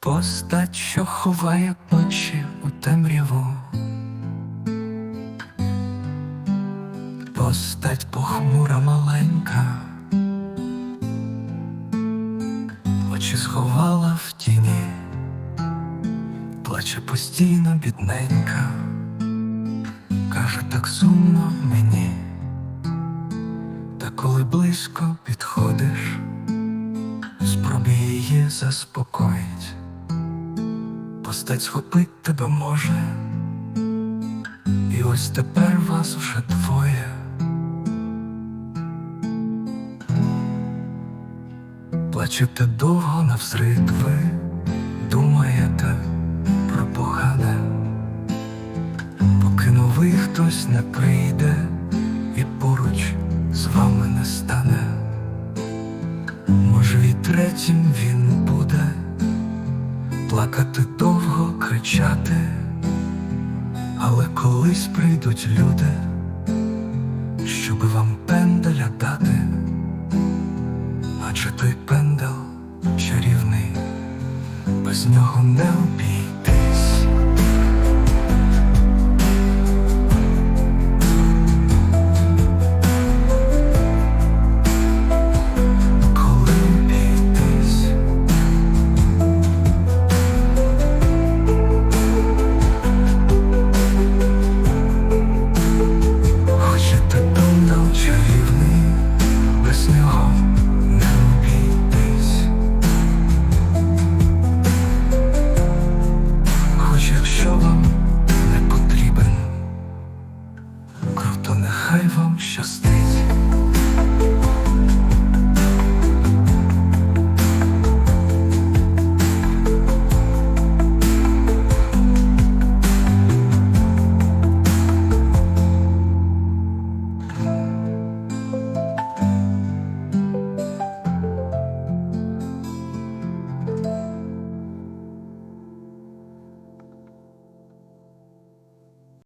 Постать, що ховає очі у темряву. Постать похмура маленька, очі сховала в тіні, плаче постійно бідненька, каже так сумно мені, та коли близько підходиш, спробуй її заспокоїть, постать схопить тебе може, і ось тепер вас уже двоє. Плачете довго навзрид ви, думаєте про погане, поки новий хтось не прийде і поруч з вами не стане. Може, і третім він буде плакати довго, кричати, але колись прийдуть люди, щоб вам пенделя дати. Адже той пендел чарівний, без нього не обійти. Wam się?